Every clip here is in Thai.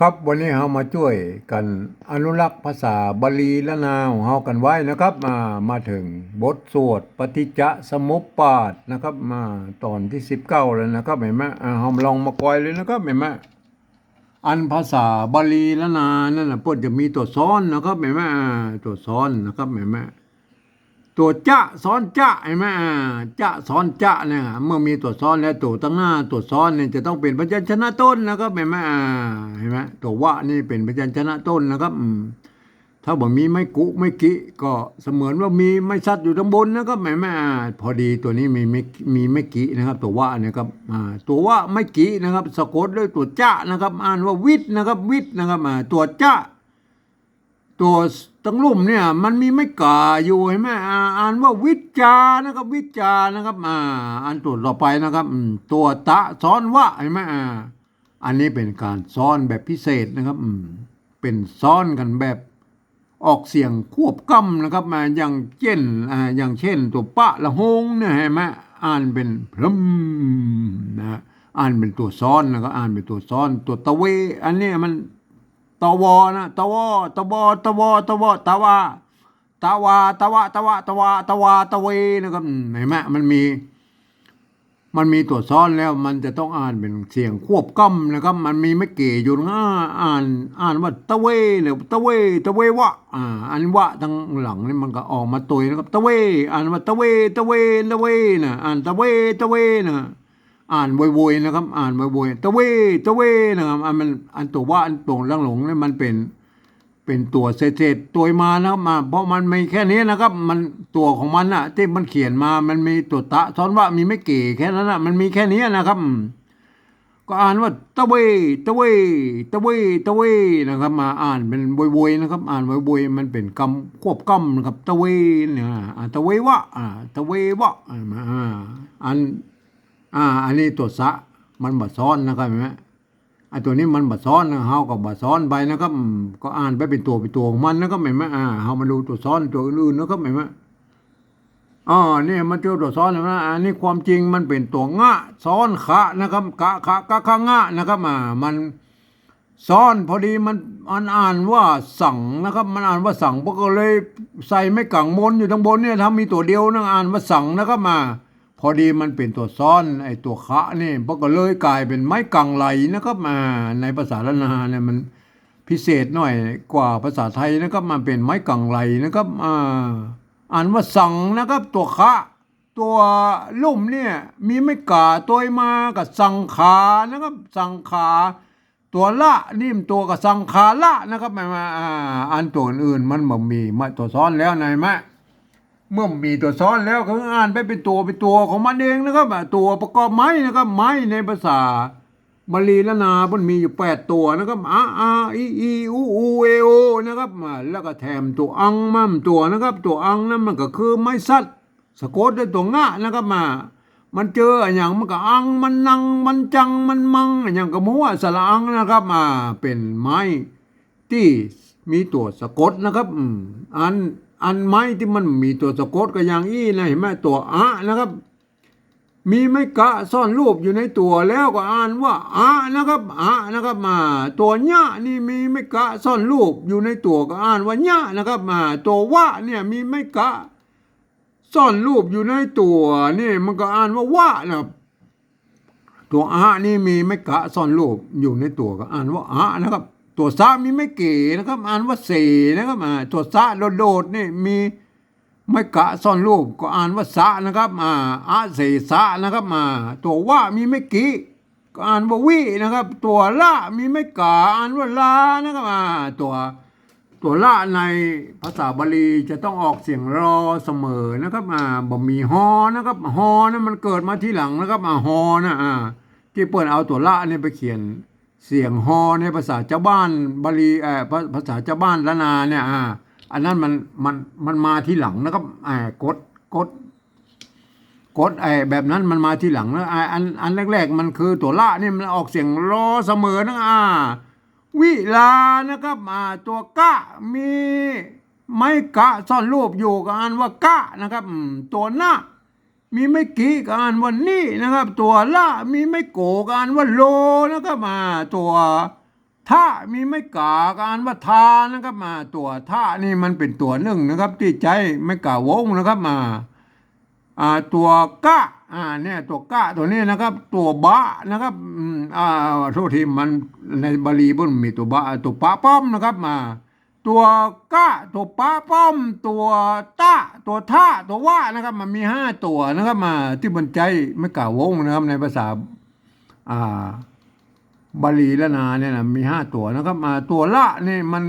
ครับวันนี้เรามาช่วยกันอนุรักษ์ภาษาบาลีและนาของเรากันไว้นะครับ มามาถึงบทสวดปฏิจจสมุปบาทนะครับ มาตอนที่สิบเก้าแล้วนะครับเห็นไหมอ่าเราลองมากอยเลยนะครับเห็นไหมอันภาษาบาลีและนานั่นนะพื่อจะมีตัวซ้อนนะครับเห็นไหมอ่าตัวซ้อนนะครับเห็นไหม ตัวจะซ้อนจะเห็นไหมอ่าจะซ้อนจะเนี่ยเมื่อมีตัวซ้อนแล้วตัวตั้งหน้าตัวซ้อนเนี่ยจะต้องเป็นพยัญชนะต้นนะครับเห็นไหมเห็นไหมตัววะนี่เป็นพยัญชนะต้นนะครับถ้าบอกมีไม่กุไม่กิก็เสมือนว่ามีไม่ชัดอยู่ข้างบนนะครับเห็นไหมอ่าพอดีตัวนี้มีไม่มีไม่กินะครับ ตัววะนะครับตัววะไม่กินะครับสะกดด้วยตัวจะนะครับ อ่านว่าวิทนะครับวิทนะครับอ่าตัวจะตัว ตั้งลุ่มเนี่ยมันมีไม่กาอยู่เห็นไหมอ่าอ่านว่าวิจานะครับวิจานะครับอ่าอันตัวต่อไปนะครับตัวตะซ้อนวะเห็นไหมอ่าอันนี้เป็นการซ้อนแบบพิเศษนะครับเป็นซ้อนกันแบบออกเสียงควบกำนะครับมาอย่างเช่นอ่าอย่างเช่น ตัวปะละหงเนี่ยเห็นไหมอ่านเป็นพรมนะอ่านเป็นตัวซ้อนนะครับอ่านเป็นตัวซ้อนตัวตะเว อันนี้มัน ตวนะตวตวตวตวตวาตวาตวะตวะตวาตวาตะเวนะครับเห็นไหมมันมี มันมีตัวซ้อนแล้วมันจะต้องอ่านเป็นเสียงควบก้ำนะครับ มันมีไม่เก๋อยู่นะอ่าน อ่านว่าตะเวหรือตะเวตะเววะอ่าอันวะทั้งหลังนี่มันก็ออกมาตุยนะครับตะเว อ่านว่าตะเวตะเวตะเวนะอ่านตะเวตะเวนะ อ่านโวยๆนะครับ อ่านโวยๆตะเวตะเวนะครับอันมันอันตัวว่าอันตรงล่างหลงเนี่ยมันเป็น เป็นตัวเศษๆตัวมานะครับมา เพราะมันไมีแค่นี้นะครับ มันตัวของมันอะที่มันเขียนมามันมีตัวตะซ้อนว่ามีไม่เก๋แค่นั้นอะมันมีแค่นี้นะครับ ก็อ่านว่าตะเวตะเวตะเวตะเวนะครับ มาอ่านเป็นบวยๆนะครับ อ่านบวยๆมันเป็นกำควบกำนะครับตะเวเนี่ยอ่าตะเววะอ่าตะเววะอ่ามาอ่าอัน อ่า อันนี้ตัวสะมันบัดซ้อนนะครับเห็นไหมไอ้ตัวนี้มันบัดซ้อนนะเฮากับบัดซ้อนไปนะครับก็อ่านไปเป็นตัวเป็นตัวของมันนะครับเห็นไหมอ่าเฮามาดูตัวซ้อนตัวอื่นๆนะครับเห็นไหมอ๋อนี่มันเจอตัวซ้อนนะอันนี้ความจริงมันเป็นตัวงะซ้อนขะนะครับกะขะกะขะงะนะครับอ่ามันซ้อนพอดีมันอ่านอ่านว่าสั่งนะครับ มันอ่านว่าสั่งพวกก็เลยใส่ไม่กังบนอยู่ทางบนเนี่ยถ้ามีตัวเดียวนะอ่านว่าสั่งนะครับมา พอดีมันเป็นตัวซ้อนไอ้ตัวคะนี่พวกก็เลยกลายเป็นไม้กังไหลนะครับมาในภาษาละนาเนี่ยมันพิเศษหน่อยกว่าภาษาไทยนะครับมันเป็นไม้กังไหลนะครับอ่าอ่านว่าสั่งนะครับตัวคะตัวลุ่มเนี่ยมีไม่กาตัวมากับสังขานะครับสังขาตัวละนี่มตัวกับสังขาละนะครับมาอ่านตัวอื่นมันบ่มีมาตัวซ้อนแล้วนายมะ เมื่อมีตัวซ้อนแล้วก็อ่านไปเป็นตัวเป็นตัวของมันเองนะครับตัวประกอบไม้นะครับไม้ในภาษาบาลีละนามันมีอยู่แปดตัวนะครับอาอาอีอีอูอูเอโอนะครับอ่าแล้วก็แถมตัวอังมั่มตัวนะครับ ตัวอังนั่นมันก็คือไม้สัตว์สะกดด้วยตัวงะนะครับมา มันเจออย่างมันก็อังมันนังมันจังมันมังอย่างกระมัวสละอังนะครับมาเป็นไม้ที่มีตัวสะกดนะครับอืมอัน อันไม้ที่มันมีตัวสะกดก็อย่างอี้นะเห็นไหมตัวอะนะครับ มีไม่กะซ่อนรูปอยู่ในตัวแล้วก็อ่านว่าอะนะครับอะนะครับมา ตัวญะนี่มีไม่กะซ่อนรูปอยู่ในตัวก็อ่านว่าญะนะครับมา ตัววะเนี่ยมีไม่กะซ่อนรูปอยู่ในตัวนี่มันก็อ่านว่าว่านะครับตัวอะนี่มีไม่กะซ่อนรูปอยู่ในตัวก็อ่านว่าอะนะครับ ตัวซะมีไม่เก๋นะครับอ่านว่าเสนะครับอ่าตัวซะโดดๆนี่มีไม่กะซ่อนรูปก็อ่านว่าสะนะครับอ่าอะเสสะนะครับอ่าตัวว่ามีไม่กี่ก็อ่านว่าวินะครับ ตัวละมีไม่กะอ่านว่าลานะครับอ่าตัวตัวละในภาษาบาลีจะต้องออกเสียงรอเสมอนะครับอ่าบ่มีฮอนะครับฮอนะมันเกิดมาที่หลังนะครับอ่าฮอนะอ่าที่เปิดเอาตัวละเนี่ยไปเขียน เสียงฮอในภาษาเจ้าบ้านบาลีเอ่อภาษาเจ้าบ้านละนาเนี่ยอ่าอันนั้นมันมันมันมาที่หลังนะครับอ่ากดกดกดไอ้แบบนั้นมันมาที่หลังนะอ่าอันอันแรก ๆ มันคือตัวละนี่มันออกเสียงรอเสมอนะอ่าวิลานะครับอ่าตัวกะมีไม่กะซ่อนรูปอยู่กับอ่านว่ากะนะครับตัวหน้า มีไม่กี่กอ่านว่านี่นะครับ ตัวละมีไม่โกกอ่านว่าโลนะครับอ่าตัวท่ามีไม่กาการว่าทานะครับมาตัวท่านี่มันเป็นตัวหนึ่งนะครับ ที่ใจไม่กาวงนะครับมาอ่าตัวกะอ่าเนี่ยตัวกะตัวนี้นะครับ ตัวบะนะครับอ่าโทษทีมันในบาลีบนมีตัวบะตัวปะป้อมนะครับมา ตัวกะตัวปะป้อม ตัวตะตัวท่าตัวว่านะครับ มันมีห้าตัวนะครับมาที่บรรใจไม่กล่าววงนะครับในภาษาอ่าบาลีและนาเนี่ยนะมีห้าตัวนะครับมาตัวละนี่มัน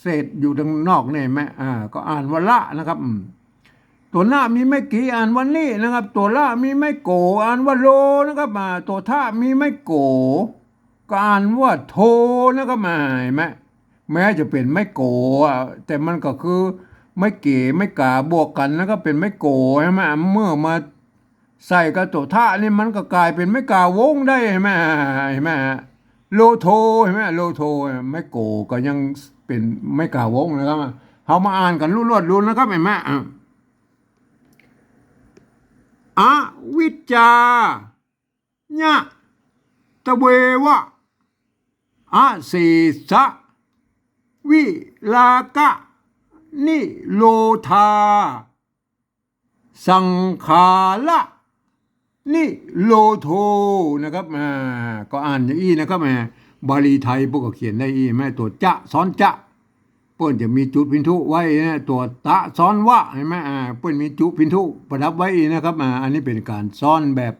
เศษอยู่ทางนอกเนี่ยแม่อ่าก็อ่านว่าละนะครับ ตัวหน้ามีไม่กี่อ่านวันนี้นะครับ ตัวล่ามีไม่โก อ่านว่าโลนะครับมาตัวท่ามีไม่โกก็อ่านว่าโทนะครับมาเห็นไหม แม้จะเป็นไม่โกะแต่มันก็คือไม่เก๋ไม่กาบวกกันแล้วก็เป็นไม่โกใช่ไหมเมื่อมาใส่กับตัวท่านี่มันก็กลายเป็นไม่กาวงได้เห็นไหมเห็นไหมโลโทเห็นไหมโลโทไม่โกก็ยังเป็นไม่กาวงนะครับเขามาอ่านกันรวดๆรู้นะครับเห็นไหมอะอวิจจาญะตะเววะอาเสสะ วิลากะ นิโลธา สังขาละนิโลโทนะครับอ่าก็อ่านอย่างอี้นะครับแม่บาลีไทยพวกก็เขียนได้อี้แม่ตัวจะซ้อนจะเปิ้นจะมีจุดพินทุไว้นะตัวตะซ้อนวะเห็นไหมอ่าเปิ้นมีจุดพินทุประดับไว้นะครับอ่าอันนี้เป็นการซ้อนแบบ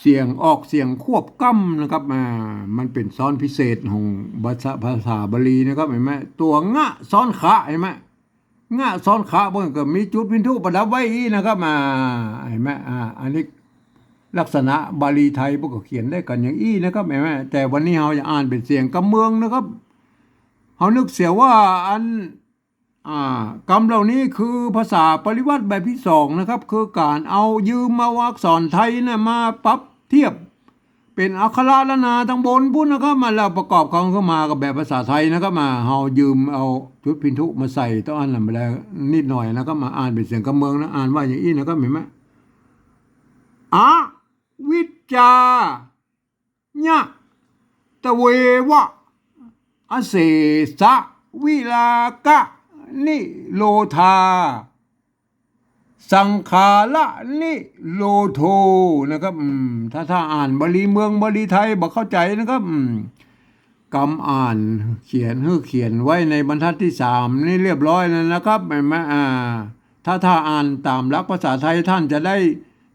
เสียงออกเสียงควบกำนะครับอ่ามันเป็นซ้อนพิเศษของภาษาภาษาบาลีนะครับเห็นไหมตัวงะซ้อนขะเห็นไหมงะซ้อนขะเปิ้นก็มีจุดพินทุประดับไว้นะครับอ่าเห็นไหมอ่าอันนี้ลักษณะบาลีไทยพวกก็เขียนได้กันอย่างอี้นะครับเห็นไหมแต่วันนี้เราจะอ่านเป็นเสียงกำเมืองนะครับเขานึกเสียว่าอัน กรรมเหล่านี้คือภาษาปริวัติแบบที่สองนะครับ คือการเอายืมมาวักษรไทยนะมาปรับเทียบ เป็นอักขระละนาทั้งบนพุ่นนะครับ มาแล้วประกอบกันเข้ามากับแบบภาษาไทยนะครับมาเฮายืมเอาชุดพินทุมาใส่ต้องอ่านมาแล้วนิดหน่อยนะครับมาอ่านเป็นเสียงกำเมืองนะอ่านว่าอย่างนี้นะครับเห็นไหมอะวิจจาญะตะเววะอเสสะวิลากะ นิโลธา สังขาละนิโลโทนะครับถ้าถ้าอ่านบาลีเมืองบาลีไทยบอกเข้าใจนะครับกำอ่านเขียนฮือเขียนไว้ในบรรทัดที่สามนี่เรียบร้อยแล้วนะครับเห็นไหมอ่าถ้าถ้าอ่านตามหลักภาษาไทยท่านจะได้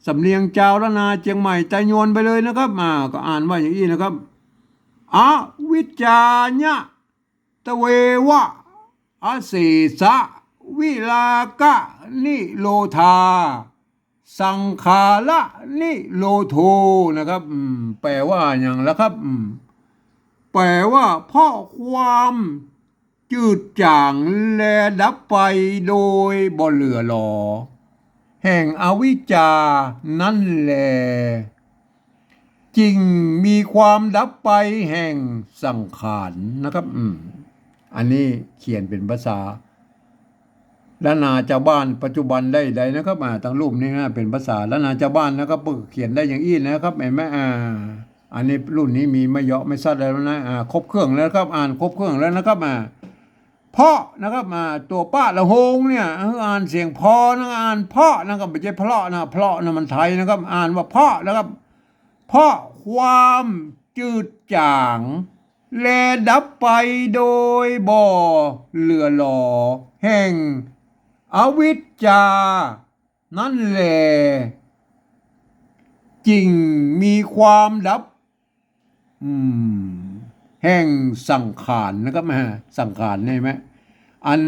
สำเนียงเจ้าละนาเจียงใหม่ใจโยนไปเลยนะครับมาก็อ่านว่าอย่างนี้นะครับอวิจจาญะตะเววะ อเสสะวิลากะนิโลธา สังขาละนิโลโทนะครับแปลว่าอย่างละครับ แปลว่าเพราะความจืดจางแลดับไปโดยบ่เหลือหลอ แห่งอวิชจานั่นแลจริงมีความดับไปแห่งสังขารนะครับ อันนี้เขียนเป็นภาษาล้านาชาวบ้านปัจจุบันได้ใดนะครับอ่าทั้งรูปนี้นะเป็นภาษาล้านาชาวบ้านนะครับปึกเขียนได้อย่างอี้นะครับเห็นไหมอ่า อันนี้รุ่นนี้มีไม่เยอะไม่ซัดแล้วนะอ่าครบเครื่องแล้วครับอ่านครบเครื่องแล้วนะครับอ่าเพาะนะครับมาตัวป้าละโหงเนี่ยอ่านเสียงพอนะอ่านเพาะนะครับไม่ใช่เพลาะนะเพลาะนะมันไทยนะครับ อ่านว่าเพาะนะครับเพราะความจืดจาง แลดับไปโดยบ่อเหลือหล่อแห่ง อวิชจา นั่นแหละจริงมีความดับอืมแห่งสังขารนะครับแม่สังขารนี่ไหมอัน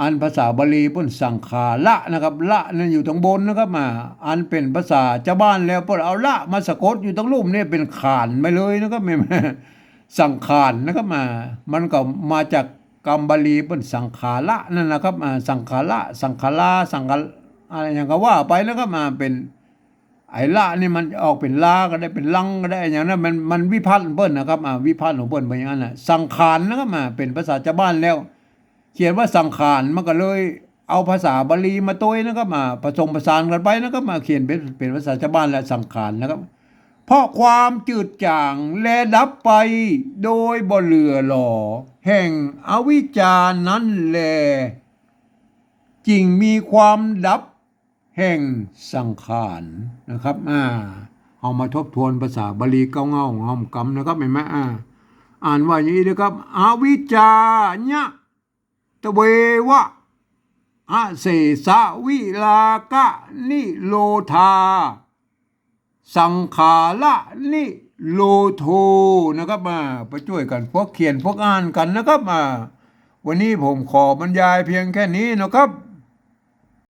อันภาษาบาลีพิ่นสังขาละนะครับ ละนั่นอยู่ตรงบนนะครับมา อันเป็นภาษาชาวบ้านแล้วพิ่นเอาละมาสะกดอยู่ตรงรูปนี่เป็นขานไปเลยนะครับแม่ สังขารนะครับมา มันก็มาจากกรรมบาลีเพิ่นสังขาละนั่นนะครับอ่าสังขาละสังขาราสังขาอะไรอย่างก็ว่าไปนะครับมาเป็นไอ้ละนี่มันออกเป็นลาก็ได้เป็นลังก็ได้อย่างนั้นมันมันวิพัฒน์เปิ้นนะครับอ่าวิพัฒน์ของเปิ้นเป็นอย่างนั้นนะสังขารนะครับมาเป็นภาษาชาวบ้านแล้ว เขียนว่าสังขารมันก็เลยเอาภาษาบาลีมาตัวนะครับมาผสมผสานกันไปนะครับมาเขียนเป็นเป็นภาษาชาวบ้านและสังขารนะครับ เพราะความจืดจางและดับไปโดยบ่เหลือหล่อ แห่งอวิชานั้นแลจริงมีความดับแห่งสังขารนะครับอ่าเอามาทบทวนภาษาบาลีเก้าเงาหอมกำนะครับเห็นไหมอ่าอ่านว่าอย่างนี้นะครับ อวิชชาญะตะเววะอาเสสวิลากะนิโลธา สังขาระนิโลโทนะครับมาไปช่วยกันพวกเขียนพวกอ่านกันนะครับมา วันนี้ผมขอบรรยายเพียงแค่นี้นะครับ